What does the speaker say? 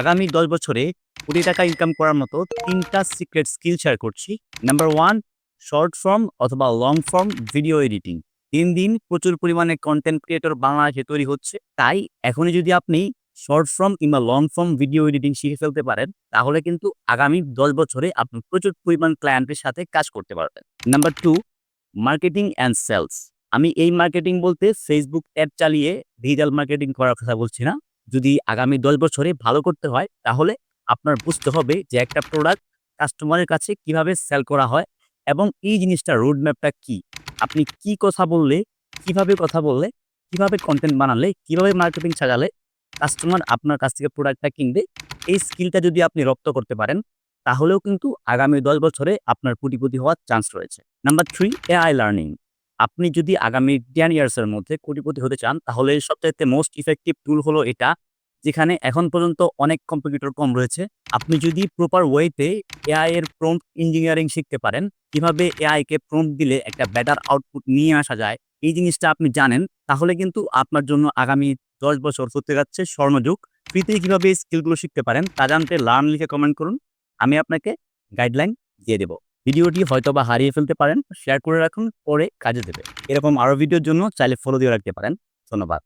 আগামী দশ বছরে কোটি টাকা ইনকাম করার মতো তিনটা সিক্রেট স্কিল শেয়ার করছি। নাম্বার ওয়ান শর্ট ফর্ম অথবা লং ফর্ম ভিডিও এডিটিং দিন দিন প্রচুর পরিমাণে কন্টেন্ট ক্রিয়েটর বাংলাদেশে তৈরি হচ্ছে। তাই এখনই যদি আপনি শর্ট ফর্ম কিংবা লং ফর্ম ভিডিও এডিটিং শিখে ফেলতে পারেন, তাহলে কিন্তু আগামী দশ বছরে আপনি প্রচুর পরিমাণ ক্লায়েন্টের সাথে কাজ করতে পারবেন। Number two marketing and sales আমি এই মার্কেটিং বলতে ফেসবুক অ্যাড চালিয়ে ডিজিটাল মার্কেটিং করার কথা বলছি না। যদি আগামী দশ বছরে ভালো করতে হয়, তাহলে আপনার বুঝতে হবে যে একটা প্রোডাক্ট কাস্টমারের কাছে কীভাবে সেল করা হয় এবং এই জিনিসটা রোড ম্যাপটা কি। আপনি কি কথা বললে, কীভাবে কথা বললে, কীভাবে কন্টেন্ট বানালে, কীভাবে মার্কেটিং সাজালে কাস্টমার আপনার কাছ থেকে প্রোডাক্টটা কিনবে, এই স্কিলটা যদি আপনি রপ্ত করতে পারেন, তাহলেও কিন্তু আগামী দশ বছরে আপনার কোটিপতি হওয়ার চান্স রয়েছে। নাম্বার থ্রি এআই লার্নিং আপনি যদি আগামী টেন ইয়ার্সের মধ্যে কোটিপতি হতে চান, তাহলে সবচাইতে মোস্ট ইফেক্টিভ টুল হলো এটা, যেখানে এখন পর্যন্ত অনেক কম্পিউটার কম রয়েছে। আপনি যদি প্রপার ওয়েতে এআই এর প্রম্পট ইঞ্জিনিয়ারিং শিখতে পারেন, কীভাবে এআই কে প্রম্পট দিলে একটা বেটার আউটপুট নিয়ে আসা যায়, এই জিনিসটা আপনি জানেন, তাহলে কিন্তু আপনার জন্য আগামী দশ বছর হতে যাচ্ছে স্বর্ণযুগ। ফ্রিতে কীভাবে স্কিলগুলো শিখতে পারেন, তা জানতে লার্ন লিখে কমেন্ট করুন, আমি আপনাকে গাইডলাইন দিয়ে দেবো। ভিডিওটি হয়তো বা হারিয়ে ফেলতে পারেন, শেয়ার করে রাখুন, পরে কাজে দেবে। এরকম আরও ভিডিওর জন্য চাইলে ফলো দিয়ে রাখতে পারেন। ধন্যবাদ।